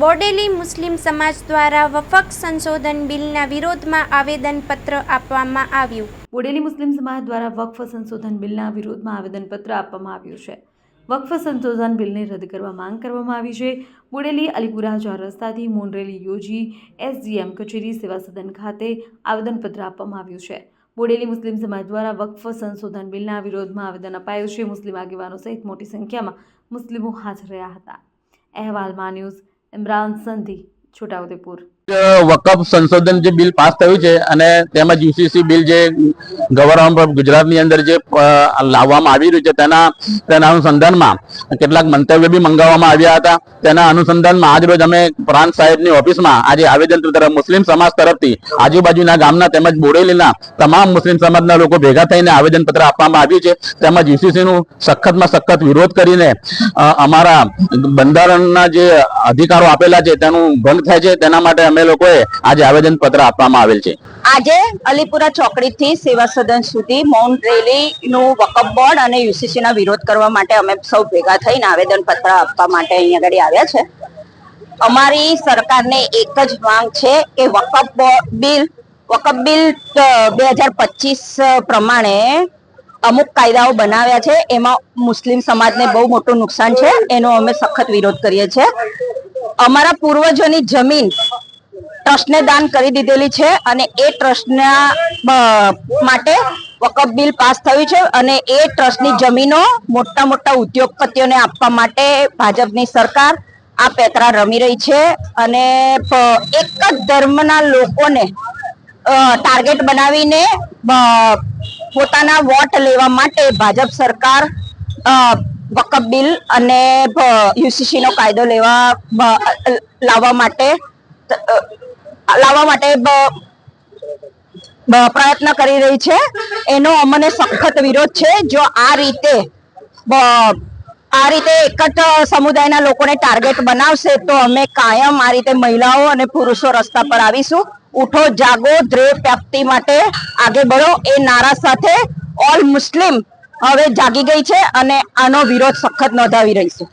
બોડેલી મુસ્લિમ સમાજ દ્વારા વફક સંશોધન બિલના વિરોધમાં આવેદનપત્ર આપવામાં આવ્યું. બોડેલી મુસ્લિમ સમાજ દ્વારા વકફ સંશોધન બિલના વિરોધમાં આવેદનપત્ર આપવામાં આવ્યું છે. વકફ સંશોધન બિલને રદ કરવા માંગ કરવામાં આવી છે. બોડેલી, અલીપુરા ચાર રસ્તાથી મોનરેલી યોજી એસજીએમ કચેરી સેવા સદન ખાતે આવેદનપત્ર આપવામાં આવ્યું છે. બોડેલી મુસ્લિમ સમાજ દ્વારા વકફ સંશોધન બિલના વિરોધમાં આવેદન અપાયું છે. મુસ્લિમ આગેવાનો સહિત મોટી સંખ્યામાં મુસ્લિમો હાજર રહ્યા હતા. અહેવાલમાં ન્યૂઝ ઇમરાન સંધી છોટાઉદેપુર વકફ સંશોધન જે બિલ પાસ થયું છે અને તેમજ યુસીસી બિલ જે ગવર્નમેન્ટ ગુજરાતની અંદર જે લાવવામાં આવી રહ્યું છે, તેના તેના અનુસંધાનમાં કેટલાક મંતવ્ય બી મંગાવવામાં આવ્યા હતા. તેના અનુસંધાનમાં આજ રોજ અમે પ્રાંત સાહેબની ઓફિસમાં આજે આવેદન તરફ મુસ્લિમ સમાજ તરફથી આજુબાજુના ગામના તેમજ બોરેલીના તમામ મુસ્લિમ સમાજના લોકો ભેગા થઈને આવેદન પત્ર આપવામાં આવ્યું છે. તેમજ યુસીસી નું સખતમાં સખત વિરોધ કરીને અમારા બંધારણના જે અધિકારો આપેલા છે તેનું ભંગ થાય છે. તેના માટે અમે લોકોએ આજે આવેદન પત્ર આપવામાં આવેલ છે. આજે અલીપુરા ચોકડી થી સેવા સદન સુધી મૌન રેલી નું વકફ બોર્ડ અને યુસીસી ના વિરોધ કરવા માટે અમે સૌ ભેગા થઈને આવેદન પત્ર આપવા માટે અહીંયા આગળ આવ્યા છે. અમારી સરકારને એક જ માંગ છે કે વકફ બિલ વકફ બિલ બે હજાર પચીસ પ્રમાણે અમુક કાયદાઓ બનાવ્યા છે. એમાં મુસ્લિમ સમાજને બહુ મોટું નુકસાન છે. એનો અમે સખત વિરોધ કરીએ છીએ. અમારા પૂર્વજોની જમીન ટ્રસ્ટને દાન કરી દીધેલી છે અને એ ટ્રસ્ટના માટે વકફ બિલ પાસ થયું છે અને એ ટ્રસ્ટની જમીનો મોટા મોટા ઉદ્યોગપતિઓને આપવા માટે ભાજપની સરકાર આ પેતરા રમી રહી છે અને એક જ ધર્મના લોકોને ટાર્ગેટ બનાવીને પોતાના વોટ લેવા માટે ભાજપ સરકાર વકફ બિલ અને યુસીસી નો કાયદો લેવા લાવવા માટે લાવવા માટે પ્રયત્ન કરી રહી છે. એનો અમને સખત વિરોધ છે. જો આ રીતે આ રીતે એક જ સમુદાયના લોકોને ટાર્ગેટ બનાવશે, તો અમે કાયમ આ રીતે મહિલાઓ અને પુરુષો રસ્તા પર આવીશું. ઉઠો, જાગો ધ્રેય પ્રાપ્તિ માટે આગે બળો. એ નારા સાથે ઓલ મુસ્લિમ હવે જાગી ગઈ છે અને આનો વિરોધ સખત નોંધાવી રહી છે